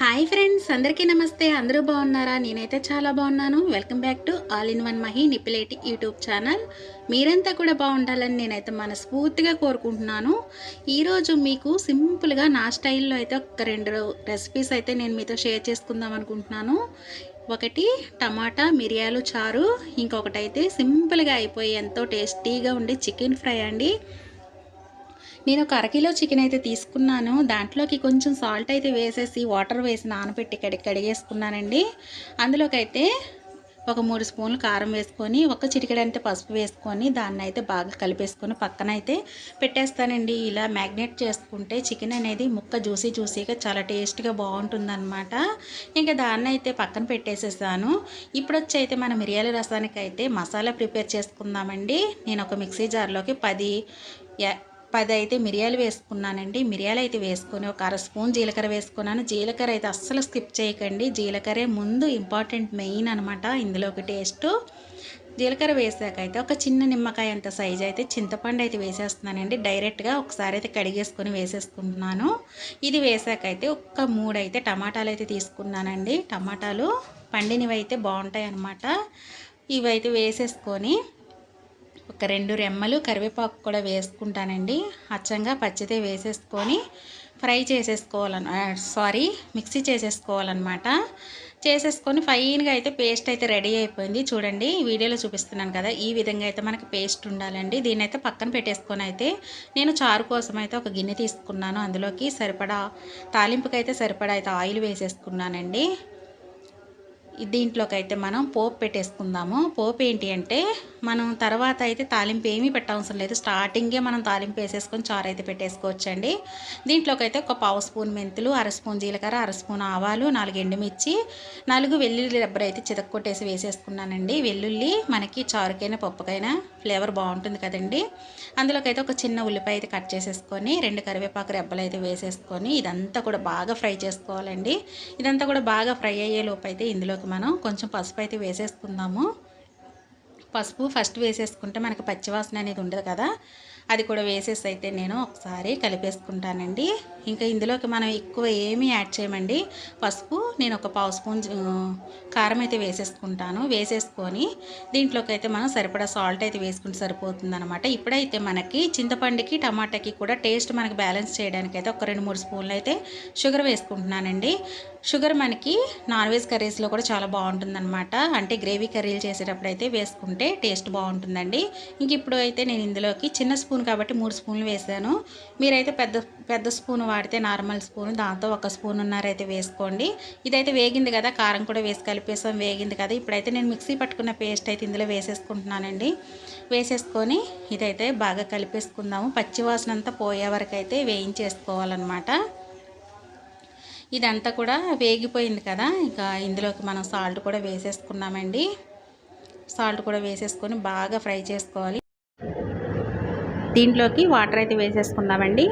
Hi friends అందరికీ నమస్తే. అందరూ బాగున్నారా? నేనైతే చాలా బాగున్నాను. Welcome back to all in one Mahi Nipileti YouTube channel మీరంతా కూడా బాగుండాలని నేనైతే మనస్ఫూర్తిగా కోరుకుంటున్నాను. ఈరోజు మీకు సింపుల్గా నా స్టైల్లో అయితే ఒక రెండు రెసిపీస్ అయితే నేను మీతో షేర్ చేసుకుందాం అనుకుంటున్నాను. ఒకటి టమాటా మిరియాలు చారు. ఇంకొకటి అయితే సింపుల్గా అయిపోయి ఎంతో టేస్టీగా ఉండే చికెన్ ఫ్రై అండి. నేను ఒక అరకిలో చికెన్ అయితే తీసుకున్నాను. దాంట్లోకి కొంచెం సాల్ట్ అయితే వేసేసి వాటర్ వేసి నానబెట్టి కడి కడిగేసుకున్నానండి. అందులోకైతే ఒక మూడు స్పూన్లు కారం వేసుకొని ఒక చిటికెడంటే పసుపు వేసుకొని దాన్ని అయితే బాగా కలిపేసుకొని పక్కన అయితే పెట్టేస్తానండి. ఇలా మ్యాగ్నేట్ చేసుకుంటే చికెన్ అనేది ముక్క జ్యూసీ జ్యూసీగా చాలా టేస్ట్గా బాగుంటుందన్నమాట. ఇంకా దాన్ని అయితే పక్కన పెట్టేసేసాను. ఇప్పుడు వచ్చి అయితే మన మిరియాల రసానికి అయితే మసాలా ప్రిపేర్ చేసుకుందామండి. నేను ఒక మిక్సీ జార్లోకి పది పది అయితే మిరియాలు వేసుకున్నానండి. మిరియాలు అయితే వేసుకొని ఒక అర స్పూన్ జీలకర్ర వేసుకున్నాను. జీలకర్ర అయితే అస్సలు స్కిప్ చేయకండి. జీలకర్రే ముందు ఇంపార్టెంట్ మెయిన్ అనమాట ఇందులోకి టేస్ట్. జీలకర్ర వేసాక అయితే ఒక చిన్న నిమ్మకాయ అంత సైజ్ అయితే చింతపండు అయితే వేసేస్తున్నానండి. డైరెక్ట్గా ఒకసారి అయితే కడిగేసుకొని వేసేసుకుంటున్నాను. ఇది వేసాక అయితే ఒక్క మూడు అయితే టమాటాలు అయితే తీసుకున్నానండి. టమాటాలు పండినవి అయితే బాగుంటాయి అన్నమాట ఇవైతే వేసేసుకొని ఒక రెండు రెమ్మలు కరివేపాకు కూడా వేసుకుంటానండి. అచ్చంగా పచ్చితే వేసేసుకొని ఫ్రై చేసేసుకోవాలన్న సారీ మిక్సీ చేసేసుకోవాలన్నమాట. చేసేసుకొని ఫైన్గా అయితే పేస్ట్ అయితే రెడీ అయిపోయింది. చూడండి వీడియోలో చూపిస్తున్నాను కదా ఈ విధంగా అయితే మనకి పేస్ట్ ఉండాలండి. దీన్ని అయితే పక్కన పెట్టేసుకొని అయితే నేను చారు కోసం అయితే ఒక గిన్నె తీసుకున్నాను. అందులోకి సరిపడా తాలింపుకి అయితే సరిపడా అయితే ఆయిల్ వేసేసుకున్నానండి. దీంట్లోకి అయితే మనం పోపు పెట్టేసుకుందాము. పోపు ఏంటి అంటే మనం తర్వాత అయితే తాలింపు ఏమీ పెట్టవసరం లేదు. స్టార్టింగే మనం తాలింపు వేసేసుకొని చారు అయితే పెట్టేసుకోవచ్చండి. దీంట్లోకి అయితే ఒక పావు స్పూన్ మెంతులు అర స్పూన్ జీలకర్ర అర స్పూన్ ఆవాలు నాలుగు ఎండుమిర్చి నాలుగు వెల్లుల్లి రబ్బర్ అయితే చితక్కొట్టేసి వేసేసుకున్నానండి. వెల్లుల్లి మనకి చారుకైనా పప్పుకైనా ఫ్లేవర్ బాగుంటుంది కదండి. అందులోకైతే ఒక చిన్న ఉల్లిపాయ అయితే కట్ చేసేసుకొని రెండు కరివేపాకు రెబ్బలు అయితే వేసేసుకొని ఇదంతా కూడా బాగా ఫ్రై చేసుకోవాలండి. ఇదంతా కూడా బాగా ఫ్రై అయ్యే లోపు అయితే ఇందులోకి మనం కొంచెం పసుపు అయితే వేసేసుకుందాము. పసుపు ఫస్ట్ వేసేసుకుంటే మనకి పచ్చివాసన అనేది ఉండదు కదా. అది కూడా వేసేసి అయితే నేను ఒకసారి కలిపేసుకుంటానండి. ఇంకా ఇందులోకి మనం ఎక్కువ ఏమీ యాడ్ చేయమండి. పసుపు నేను ఒక పావు స్పూన్ కారం అయితే వేసేసుకుంటాను. వేసేసుకొని దీంట్లోకి అయితే మనం సరిపడా సాల్ట్ అయితే వేసుకుంటే సరిపోతుందనమాట ఇప్పుడైతే మనకి చింతపండుకి టమాటాకి కూడా టేస్ట్ మనకి బ్యాలెన్స్ చేయడానికి అయితే ఒక రెండు మూడు స్పూన్లు అయితే షుగర్ వేసుకుంటున్నానండి. షుగర్ మనకి నాన్ వెజ్ కర్రీస్లో కూడా చాలా బాగుంటుందన్నమాట. అంటే గ్రేవీ కర్రీలు చేసేటప్పుడు అయితే వేసుకుంటే టేస్ట్ బాగుంటుందండి. ఇంక ఇప్పుడు అయితే నేను ఇందులోకి చిన్న స్పూన్ కాబట్టి మూడు స్పూన్లు వేసాను. మీరైతే పెద్ద పెద్ద స్పూన్ వాడితే నార్మల్ స్పూన్ దాంతో ఒక స్పూన్ ఉన్నారైతే వేసుకోండి. ఇదైతే వేగింది కదా కారం కూడా వేసి కలిపేసాం వేగింది కదా. ఇప్పుడైతే నేను మిక్సీ పట్టుకున్న పేస్ట్ అయితే ఇందులో వేసేసుకుంటున్నానండి. వేసేసుకొని ఇదైతే బాగా కలిపేసుకుందాము. పచ్చివాసన అంతా పోయే వరకు అయితే వేయించేసుకోవాలన్నమాట. ఇదంతా కూడా వేగిపోయింది కదా. ఇంకా ఇందులోకి మనం సాల్ట్ కూడా వేసేసుకున్నామండి. సాల్ట్ కూడా వేసేసుకొని బాగా ఫ్రై చేసుకోవాలి. దీంట్లోకి వాటర్ అయితే వేసేసుకుందామండి.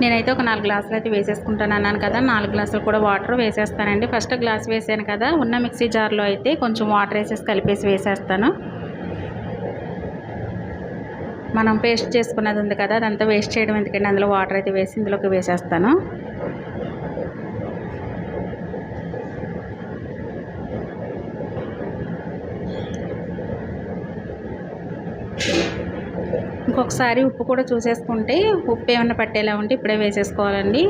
నేనైతే ఒక నాలుగు గ్లాసులు అయితే వేసేసుకుంటాను అన్నాను కదా. నాలుగు గ్లాసులు కూడా వాటర్ వేసేస్తానండి. ఫస్ట్ గ్లాస్ వేసాను కదా. ఉన్న మిక్సీ జార్లో అయితే కొంచెం వాటర్ వేసేసి కలిపేసి వేసేస్తాను. మనం పేస్ట్ చేసుకున్నది ఉంది కదా అదంతా వేస్ట్ చేయడం ఎందుకంటే అందులో వాటర్ అయితే వేసి ఇందులోకి వేసేస్తాను. ఒకసారి ఉప్పు కూడా చూసేసుకుంటే ఉప్పు ఏమైనా పట్టేలా ఉంటే ఇప్పుడే వేసేసుకోవాలండి.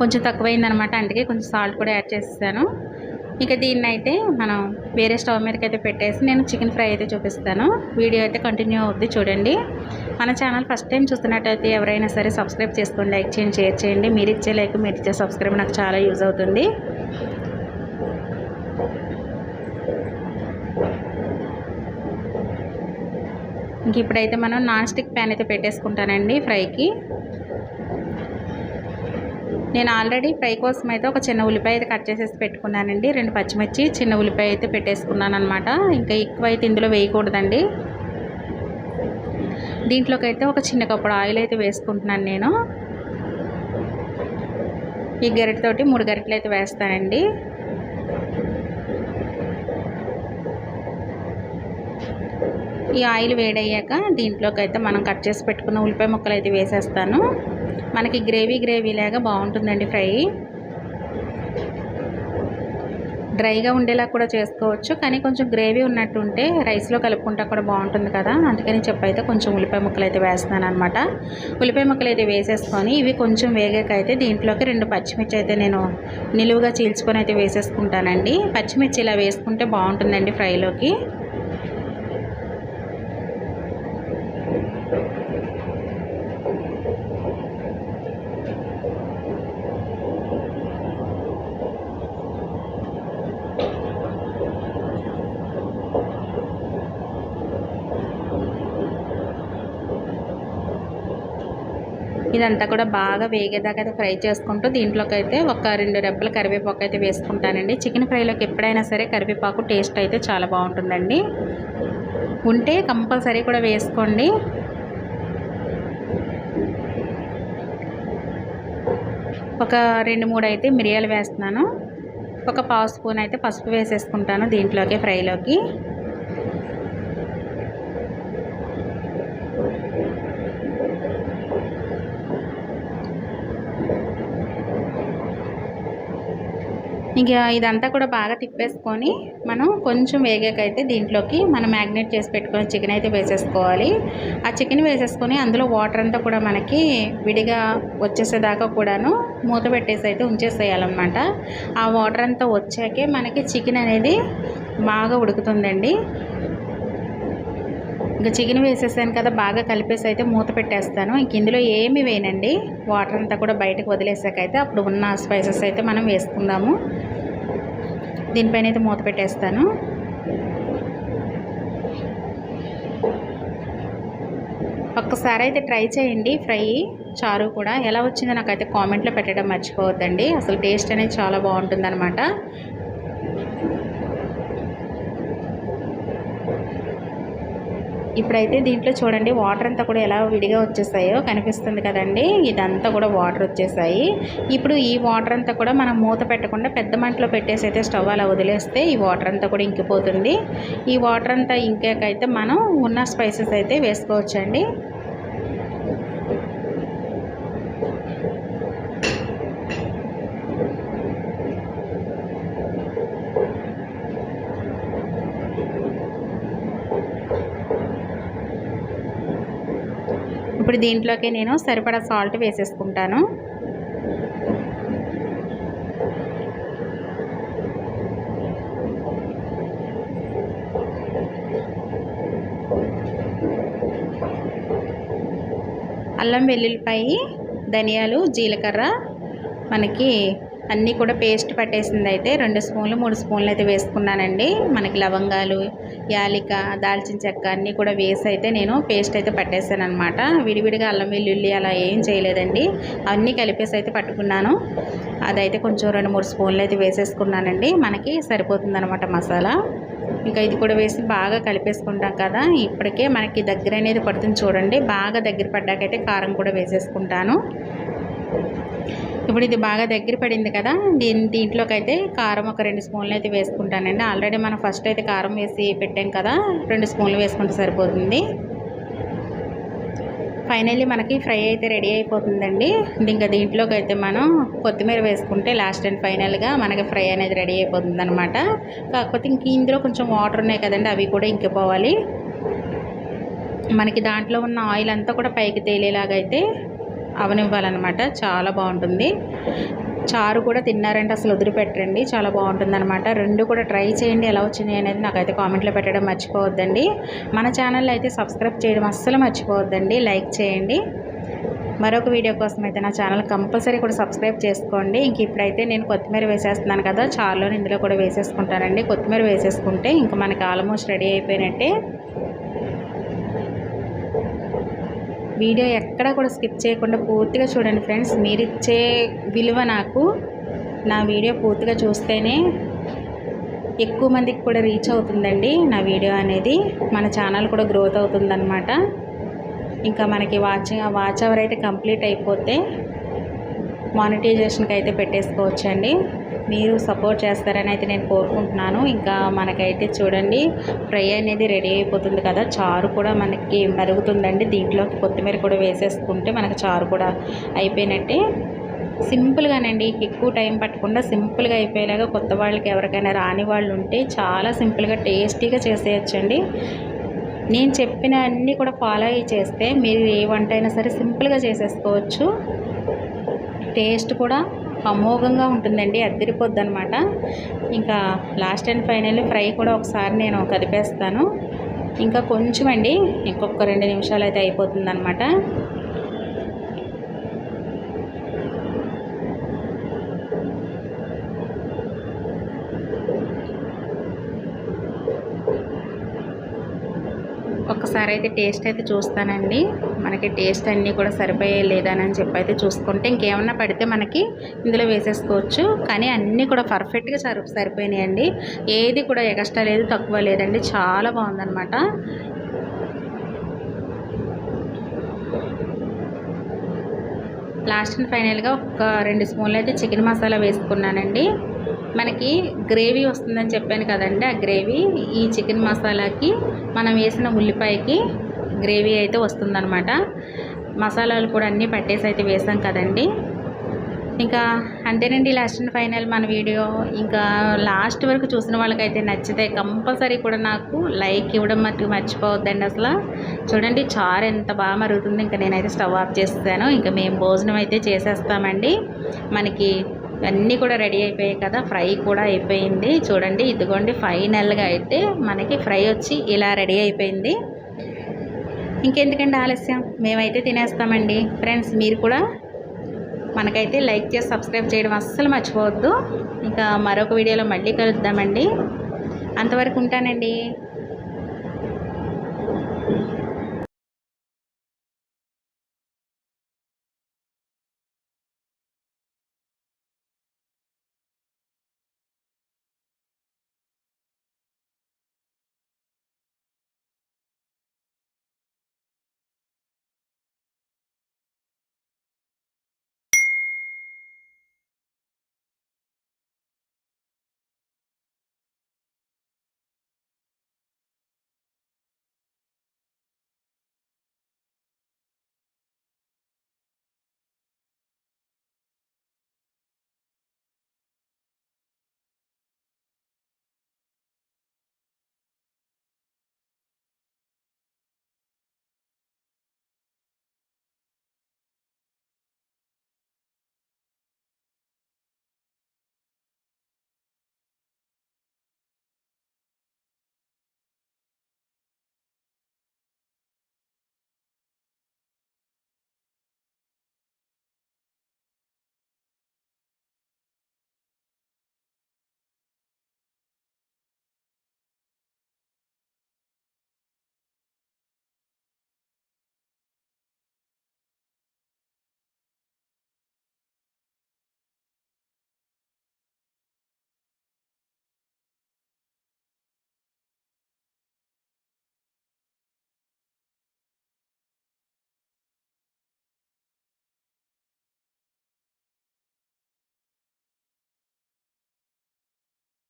కొంచెం తక్కువైందనమాట అందుకే కొంచెం సాల్ట్ కూడా యాడ్ చేసేసాను. ఇక దీన్ని అయితే మనం వేరే స్టవ్ మీదకి అయితే పెట్టేసి నేను చికెన్ ఫ్రై అయితే చూపిస్తాను. వీడియో అయితే కంటిన్యూ అవుద్ది చూడండి. మన ఛానల్ ఫస్ట్ టైం చూస్తున్నట్టయితే ఎవరైనా సరే సబ్స్క్రైబ్ చేసుకోండి లైక్ చేయండి షేర్ చేయండి. మీరు ఇచ్చే లైక్ మీరు ఇచ్చే సబ్స్క్రైబ్ నాకు చాలా యూజ్ అవుతుంది. ఇంక ఇప్పుడైతే మనం నాన్ స్టిక్ ప్యాన్ అయితే పెట్టేసుకుంటానండి ఫ్రైకి. నేను ఆల్రెడీ ఫ్రై కోసం అయితే ఒక చిన్న ఉల్లిపాయ అయితే కట్ చేసేసి పెట్టుకున్నానండి రెండు పచ్చిమిర్చి చిన్న ఉల్లిపాయ అయితే పెట్టేసుకున్నాను అనమాట ఇంకా ఎక్కువ అయితే ఇందులో వేయకూడదండి. దీంట్లోకి అయితే ఒక చిన్న కప్పుడు ఆయిల్ అయితే వేసుకుంటున్నాను నేను. ఈ గరిటతోటి మూడు గరిటెలు అయితే వేస్తానండి. ఈ ఆయిల్ వేడయ్యాక దీంట్లోకి అయితే మనం కట్ చేసి పెట్టుకున్న ఉల్లిపాయ ముక్కలు అయితే వేసేస్తాను. మనకి గ్రేవీ గ్రేవీ లాగా బాగుంటుందండి ఫ్రై. డ్రైగా ఉండేలా కూడా చేసుకోవచ్చు కానీ కొంచెం గ్రేవీ ఉన్నట్టు ఉంటే రైస్లో కలుపుకుంటా కూడా బాగుంటుంది కదా. అందుకని చెప్పైతే కొంచెం ఉల్లిపాయ ముక్కలు అయితే వేస్తున్నాను అనమాట ఉల్లిపాయ ముక్కలు అయితే వేసేసుకొని ఇవి కొంచెం వేగాక అయితే దీంట్లోకి రెండు పచ్చిమిర్చి అయితే నేను నిలువుగా చీల్చుకొని అయితే వేసేసుకుంటానండి. పచ్చిమిర్చి ఇలా వేసుకుంటే బాగుంటుందండి ఫ్రైలోకి. ఇదంతా కూడా బాగా వేగేదాకా అయితే ఫ్రై చేసుకుంటూ దీంట్లోకి అయితే ఒక రెండు రెబ్బల కరివేపాకు అయితే వేసుకుంటానండి. చికెన్ ఫ్రైలోకి ఎప్పుడైనా సరే కరివేపాకు టేస్ట్ అయితే చాలా బాగుంటుందండి. ఉంటే కంపల్సరీ కూడా వేసుకోండి. ఒక రెండు మూడు అయితే మిరియాలు వేస్తున్నాను. ఒక పావు స్పూన్ అయితే పసుపు వేసేసుకుంటాను దీంట్లోకి ఫ్రైలోకి. ఇంకా ఇదంతా కూడా బాగా తిప్పేసుకొని మనం కొంచెం వేగాకైతే దీంట్లోకి మనం మ్యాగ్నేట్ చేసి పెట్టుకొని చికెన్ అయితే వేసేసుకోవాలి. ఆ చికెన్ వేసేసుకొని అందులో వాటర్ అంతా కూడా మనకి విడిగా వచ్చేసేదాకా కూడాను మూత పెట్టేసి అయితే ఉంచేసేయాలన్నమాట. ఆ వాటర్ అంతా వచ్చాకే మనకి చికెన్ అనేది బాగా ఉడుకుతుందండి. ఇంకా చికెన్ వేసేసాను కదా బాగా కలిపేసి అయితే మూత పెట్టేస్తాను. ఇంక ఇందులో ఏమి వేయనండి. వాటర్ అంతా కూడా బయటకు వదిలేసాక అయితే అప్పుడు ఉన్న స్పైసెస్ అయితే మనం వేసుకుందాము. దీనిపైన అయితే మూత పెట్టేస్తాను. ఒక్కసారి అయితే ట్రై చేయండి ఫ్రై చారు కూడా. ఎలా వచ్చిందో నాకైతే కామెంట్లో పెట్టడం మర్చిపోవద్దండి. అసలు టేస్ట్ అనేది చాలా బాగుంటుంది ఇప్పుడైతే దీంట్లో చూడండి వాటర్ అంతా కూడా ఎలా విడిగా వచ్చేసాయో కనిపిస్తుంది కదండి. ఇదంతా కూడా వాటర్ వచ్చేసాయి. ఇప్పుడు ఈ వాటర్ అంతా కూడా మనం మూత పెట్టకుండా పెద్ద మంటలో పెట్టేసి అయితే స్టవ్ అలా వదిలేస్తే ఈ వాటర్ అంతా కూడా ఇంకిపోతుంది. ఈ వాటర్ అంతా ఇంకాకైతే మనం ఉన్న స్పైసెస్ అయితే వేసుకోవచ్చండి. ఇప్పుడు దీంట్లోకి నేను సరిపడా సాల్ట్ వేసేసుకుంటాను. అల్లం వెల్లుల్లిపాయి ధనియాలు జీలకర్ర మనకి అన్నీ కూడా పేస్ట్ పట్టేసింది అయితే రెండు స్పూన్లు మూడు స్పూన్లు అయితే వేసుకున్నానండి. మనకి లవంగాలు యాలిక దాల్చిన చెక్క అన్నీ కూడా వేసి అయితే నేను పేస్ట్ అయితే పట్టేసాను అనమాట విడివిడిగా అల్లం వెల్లుల్లి అలా ఏం చేయలేదండి. అన్నీ కలిపేసి అయితే పట్టుకున్నాను. అదైతే కొంచెం రెండు మూడు స్పూన్లు అయితే వేసేసుకున్నానండి. మనకి సరిపోతుందనమాట మసాలా. ఇంకా ఇది కూడా వేసి బాగా కలిపేసుకుంటాం కదా. ఇప్పటికే మనకి దగ్గర అనేది పడుతుంది చూడండి. బాగా దగ్గర పడ్డాకైతే కారం కూడా వేసేసుకుంటాను. ఇప్పుడు ఇది బాగా దగ్గర పడింది కదా దీని దీంట్లోకి అయితే కారం ఒక రెండు స్పూన్లు అయితే వేసుకుంటానండి. ఆల్రెడీ మనం ఫస్ట్ అయితే కారం వేసి పెట్టాం కదా రెండు స్పూన్లు వేసుకుంటే సరిపోతుంది. ఫైనల్లీ మనకి ఫ్రై అయితే రెడీ అయిపోతుందండి. ఇంకా దీంట్లోకి అయితే మనం కొత్తిమీర వేసుకుంటే లాస్ట్ అండ్ ఫైనల్గా మనకి ఫ్రై అనేది రెడీ అయిపోతుంది అనమాట కాకపోతే ఇంక ఇందులో కొంచెం వాటర్ ఉన్నాయి కదండి అవి కూడా ఇంకిపోవాలి. మనకి దాంట్లో ఉన్న ఆయిల్ అంతా కూడా పైకి తేలేలాగైతే అవనివ్వాలన్నమాట. చాలా బాగుంటుంది. చారు కూడా తిన్నారంటే అసలు వదిలిపెట్టండి చాలా బాగుంటుంది అనమాట రెండు కూడా ట్రై చేయండి ఎలా వచ్చినాయి అనేది నాకైతే కామెంట్లో పెట్టడం మర్చిపోవద్దండి. మన ఛానల్ అయితే సబ్స్క్రైబ్ చేయడం అస్సలు మర్చిపోవద్దండి. లైక్ చేయండి. మరొక వీడియో కోసం అయితే నా ఛానల్ కంపల్సరీ కూడా సబ్స్క్రైబ్ చేసుకోండి. ఇంక ఇప్పుడైతే నేను కొత్తిమీర వేసేస్తున్నాను కదా చారులో ఇందులో కూడా వేసేసుకుంటానండి. కొత్తిమీర వేసేసుకుంటే ఇంకా మనకి ఆల్మోస్ట్ రెడీ అయిపోయినట్టే. వీడియో ఎక్కడ కూడా స్కిప్ చేయకుండా పూర్తిగా చూడండి ఫ్రెండ్స్. మీరిచ్చే విలువ నాకు. నా వీడియో పూర్తిగా చూస్తేనే ఎక్కువ మందికి కూడా రీచ్ అవుతుందండి నా వీడియో అనేది. మన ఛానల్ కూడా గ్రోత్ అవుతుందన్నమాట. ఇంకా మనకి వాచింగ్ వాచ్ అవర్ అయితే కంప్లీట్ అయిపోతే మానిటైజేషన్కి అయితే పెట్టేసుకోవచ్చండి. మీరు సపోర్ట్ చేస్తారని అయితే నేను కోరుకుంటున్నాను. ఇంకా మనకైతే చూడండి ఫ్రై అనేది రెడీ అయిపోతుంది కదా. చారు కూడా మనకి మరుగుతుందండి దీంట్లోకి కొత్తిమీర కూడా వేసేసుకుంటే మనకు చారు కూడా అయిపోయినట్టే. సింపుల్గానండి ఎక్కువ టైం పట్టకుండా సింపుల్గా అయిపోయేలాగా కొత్త వాళ్ళకి ఎవరికైనా రాని వాళ్ళు ఉంటే చాలా సింపుల్గా టేస్టీగా చేసేయచ్చండి. నేను చెప్పిన అన్నీ కూడా ఫాలో అయ్యి చేస్తే మీరు ఏ వంట అయినా సరే సింపుల్గా చేసేసుకోవచ్చు. టేస్ట్ కూడా అమోఘంగా ఉంటుందండి అద్దరిపోద్ది అనమాట ఇంకా లాస్ట్ అండ్ ఫైనల్ ఫ్రై కూడా ఒకసారి నేను కదిపేస్తాను ఇంకా కొంచెం అండి ఇంకొక రెండు నిమిషాలు అయితే అయిపోతుంది అనమాట ఒకసారి అయితే టేస్ట్ అయితే చూస్తానండి. మనకి టేస్ట్ అన్నీ కూడా సరిపోయే లేదని చెప్పి అయితే చూసుకుంటే ఇంకేమన్నా పడితే మనకి ఇందులో వేసేసుకోవచ్చు. కానీ అన్నీ కూడా పర్ఫెక్ట్గా సరి సరిపోయినాయండి. ఏది కూడా ఎక్స్ట్రా లేదు తక్కువ లేదండి. చాలా బాగుందన్నమాట. లాస్ట్ అండ్ ఫైనల్గా ఒక రెండు స్పూన్లు అయితే చికెన్ మసాలా వేసుకున్నానండి. మనకి గ్రేవీ వస్తుందని చెప్పాను కదండి ఆ గ్రేవీ ఈ చికెన్ మసాలాకి మనం వేసిన ఉల్లిపాయకి గ్రేవీ అయితే వస్తుందన్నమాట. మసాలాలు కూడా అన్నీ పట్టేసి అయితే వేసాం కదండి. ఇంకా అంతేనండి లాస్ట్ అండ్ ఫైనల్ మన వీడియో. ఇంకా లాస్ట్ వరకు చూసిన వాళ్ళకైతే నచ్చితే కంపల్సరీ కూడా నాకు లైక్ ఇవ్వడం మట్టుకు మర్చిపోవద్దండి అసలు. చూడండి చారు ఎంత బాగా మరుగుతుంది. ఇంకా నేనైతే స్టవ్ ఆఫ్ చేస్తాను ఇంకా మేము భోజనం అయితే చేసేస్తామండి. మనకి అన్నీ కూడా రెడీ అయిపోయాయి కదా ఫ్రై కూడా అయిపోయింది. చూడండి ఇదిగోండి ఫైనల్గా అయితే మనకి ఫ్రై వచ్చి ఇలా రెడీ అయిపోయింది. ఇంకెందుకండి ఆలస్యం? మేమైతే తినేస్తామండి. ఫ్రెండ్స్ మీరు కూడా మనకైతే లైక్ చేసి సబ్స్క్రైబ్ చేయడం అస్సలు మర్చిపోవద్దు. ఇంకా మరొక వీడియోలో మళ్ళీ కలుద్దామండి. అంతవరకు ఉంటానండి.